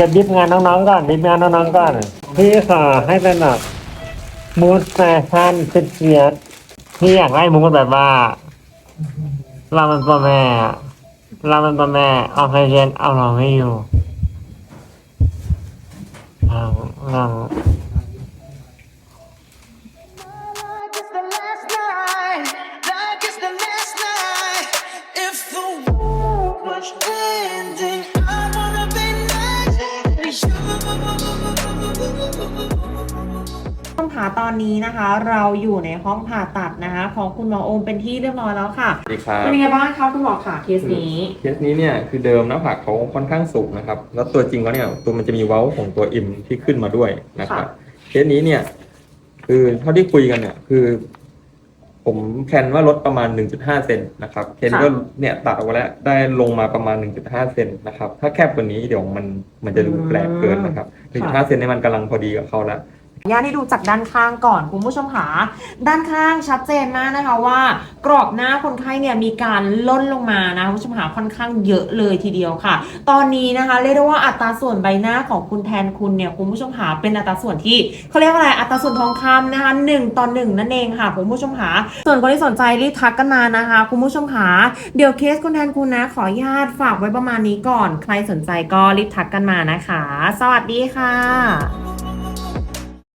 จะดิฟงานน้องๆก่อนดิฟงานน้องๆก่อนพี่ขอให้เป็นแบบมูดแฟชั่นเสียดพี่อยากได้มูดแบบว่า เรามันตัวแม่ เรามันตัวแม่เอาใครเย็นเอาเราไม่อยู่เราเรา Like ตอนนี้นะคะ เราอยู่ในห้องผ่าตัดนะคะ ของคุณหมอโอมเป็นที่เรียบร้อยแล้วค่ะสวัสดีครับเป็นยังไงบ้างคะคุณหมอค่ะเคสนี้เคสนี้เนี่ยคือเดิมหน้าผากเขาค่อนข้างสูงนะครับ แล้วตัวจริงเขาเนี่ยตัวมันจะมีเว้าของตัว M ที่ขึ้นมาด้วยนะครับเคสนี้เนี่ยคือเท่าที่คุยกันเนี่ยคือ ผมแพลนว่าลดประมาณ 1.5 เซนนะครับเคสก็เนี่ยตัดออกมาแล้วได้ลงมาประมาณ 1.5 เซนนะครับ ถ้าแคบกว่านี้เดี๋ยวมันมันจะดูแปลกเกินนะครับ 1.5 เซนเนี่ยมันกำลังพอดีกับเขาแล้ว ย่าให้ดูจากด้านข้างก่อนคุณผู้ชมค่ะด้านข้างชัดเจนมากนะคะว่า กรอบหน้าคนไข้เนี่ยมีการล่นลงมานะคุณผู้ชมค่ะค่อนข้างเยอะเลยทีเดียวค่ะ ตอนนี้นะคะเรียกได้ว่าอัตราส่วนใบหน้าของคุณแทนคุณเนี่ยคุณผู้ชมค่ะเป็นอัตราส่วนที่เขาเรียกว่าอะไรอัตราส่วนทองคำนะคะหนึ่งต่อหนึ่งนั่นเองค่ะคุณผู้ชมค่ะส่วนคนที่สนใจรีบทักกันมานะคะ คุณผู้ชมค่ะเดี๋ยวเคสคุณแทนคุณนะ ขออนุญาตฝากไว้ประมาณนี้ก่อน ใครสนใจก็รีบทักกันมานะคะ สวัสดีค่ะ